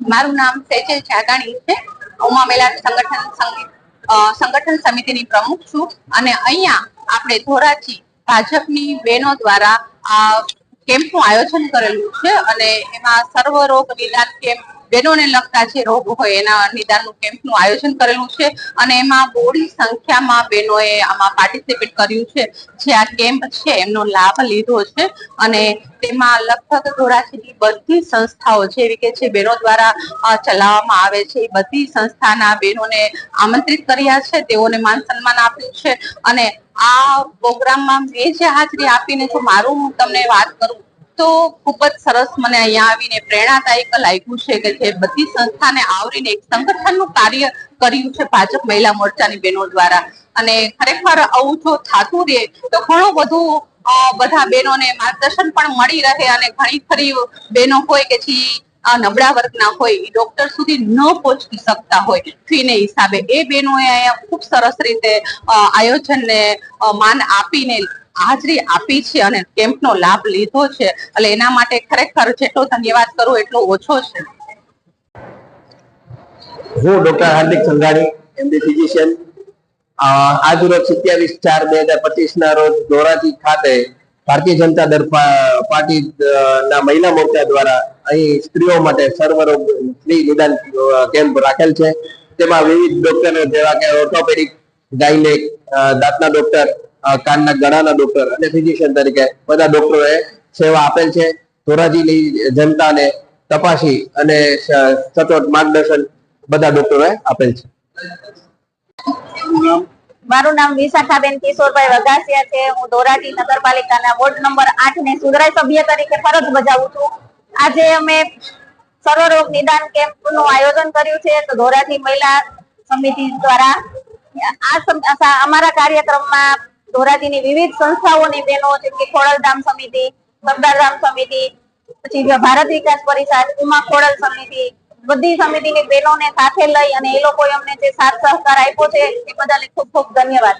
મારું નામ સેજલ જાગાણી છે. હું મામેલા સંગઠન સંગઠન સમિતિની પ્રમુખ છું અને અહીંયા આપણે ધોરાજી ભાજપની બહેનો દ્વારા આ કેમ્પનું આયોજન કરેલું છે અને એમાં સર્વ રોગ નિદાન કેમ્પ બહેનોને લગતા જે રોગ હોય એના નિદાનનું કેમ્પનું આયોજન કરેલું છે અને એમાં બોડી સંખ્યામાં બહેનોએ આમાં પાર્ટિસિપેટ કર્યું છે. જે આ કેમ્પ છે એમનો લાભ લીધો છે અને તેમાં લગભગ ધોરાજીની બધી સંસ્થાઓ જેવી કે જે બહેનો દ્વારા ચલાવવામાં આવે છે એ બધી સંસ્થાના બહેનોને આમંત્રિત કર્યા છે. તેઓને માન સન્માન આપ્યું છે અને આ પ્રોગ્રામમાં મેં જે હાજરી આપીને જો મારું હું તમને વાત કરું તો ખૂબ જ સરસ મને અહીંયા આવીને પ્રેરણાદાયક લાગ્યું છે કે જે બધી સંસ્થાને આવરીને એક સંગઠનનું કાર્ય કર્યું છે ભાજપ મહિલા મોરચાની બહેનો દ્વારા. અને ખરેખર આવું જો થતું રહે તો ઘણું બધું બધા બહેનોને માર્ગદર્શન પણ મળી રહે અને ઘણી ખરી બહેનો હોય કે જે નબળા વર્ગના હોય, એ ડોક્ટર સુધી ન પહોંચી શકતા હોય. ફીને હિસાબે એ બહેનોએ ખૂબ સરસ રીતે આયોજનને માન આપીને હાજરી આપી છે અને કેમ્પનો લાભ લીધો છે. એટલે એના માટે ખરેખર જેટલો ધન્યવાદ કરું એટલો ઓછો છે. હું doctor Hardik Sanghani MD physician આજ રોજ સત્યાવીસ ચાર બે હજાર પચીસ ના રોજ ધોરાજી ખાતે ભારતીય જનતા દળ પાર્ટી ના મહિલા મોરચા દ્વારા અહીં સ્ત્રીઓ માટે સર્વરોગ ફ્રી નિદાન કેમ્પ રાખેલ છે. તેમાં વિવિધ ડોક્ટરો જેવા કે ઓર્થોપેડિક ગાયનેક દાંતના ડોક્ટર કાનના ગળાના ડોક્ટર અને ફિઝિશિયન તરીકે બધા ડોક્ટરોએ સેવા આપેલ છે. ધોરાજીની જનતાને તપાસી અને સચોટ માર્ગદર્શન બધા ડોક્ટરોએ આપેલ છે. મારું નામ વિશાખાબેન કિશોરભાઈ વગાસિયા છે. હું ધોરાજી નગરપાલિકાના વોર્ડ નંબર આઠ ને સુધરાઈ સભ્ય તરીકે ફરજ બજાવું છું. આજે અમે સર્વરોગ નિદાન કેમ્પનું આયોજન કર્યું છે. તો ધોરાજી મહિલા સમિતિ દ્વારા આ અમારા કાર્યક્રમમાં ધોરાજીની વિવિધ સંસ્થાઓની બહેનો, જેમ કે ખોડલધામ સમિતિ સરદારધામ સમિતિ, પછી ભારત વિકાસ પરિષદ, ઉમા ખોડલ સમિતિ, બધી સમિતિની બહેનોને સાથે લઈ અને એ લોકોએ અમને જે સાથ સહકાર આપ્યો છે, એ બદલ ખૂબ ખૂબ ધન્યવાદ.